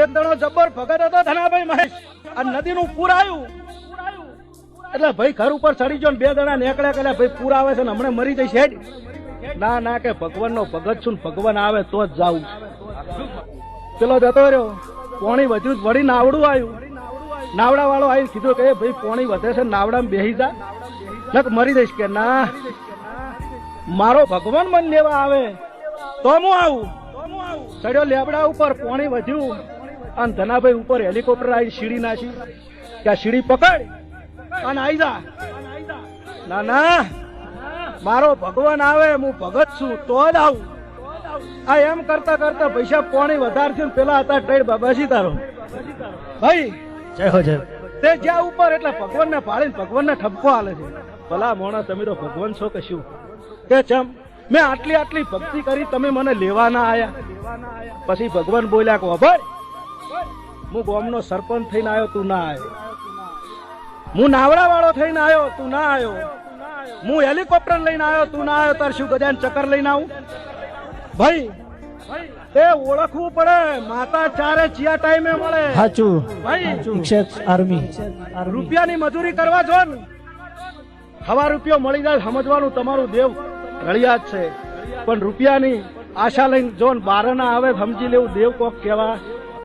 એક દણો જબ્બર ભગત હતો ધનાભાઈ મહેશ. આ નદીનું પૂર આવ્યું. એટલે ભાઈ ઘર ઉપર ચડી ગયો બે દણા નીકળ્યા કે ભાઈ, પૂર આવે છે ને હમણાં મરી જઈશ હેડ. ના ના, કે ભગવાન નો ભગત છું ભગવાન આવે તો જ જાઉં. પેલો જતો રહ્યો, પોણી વધ્યું વળી નાવડું આવ્યું. નાવડા વાળો આવીને કીધું કે ભાઈ, પોણી વધે છે નાવડામાં બેસી જા. નક મરી જઈશ કે ના. મારો ભગવાન મન લેવા આવે તો હું આવું. ચડ્યો લેબડા ઉપર, પોણી વધ્યું. અને ધનાભાઈ ઉપર હેલિકોપ્ટર આવી સીડી નાખી. કે આ સીડી પકડ અને આઈ જા. ના ના. મારો ભગવાન આવે હું ભગત છું તો જ આવું. આ એમ કરતા કરતા પૈસા પોણી વધારે છે પેલા હતા ટેડ બાબાજી તારો. ભાઈ જય હો જય તે જ્યાં ઉપર એટલે ભગવાનને ભાળીને ભગવાનને ઠપકો આલે છે. ભલા મોણા તમે તો ભગવાન છો કે શું? કે ચમ? મેં આટલી આટલી ભક્તિ કરી તમે મને લેવાના આયા. પછી ભગવાન બોલ્યા કે ભાઈ હું ગામનો સરપંચ થઈને આવ્યો તું ના આવ્યો. હું નાવડા વાળો થઈને આવ્યો તું ના આવ્યો. હું હેલિકોપ્ટર લઈને આવ્યો તું ના આવ્યો. તાર શું ગજાન ચક્કર લઈને આવું. ભાઈ એ ઓળખવું પડે. માતા ચારે ચિયા ટાઈમે મળે. સાચું ભાઈ શિક્ષક આર્મી. રૂપિયાની મજૂરી કરવા જો ને. હવા રૂપિયો મળી જાય સમજવાનું તમારું દેવ રળિયાત છે. પણ રૂપિયાની આશા લઈને જો બારના ના આવે સમજી લેવું દેવ કોક કેવા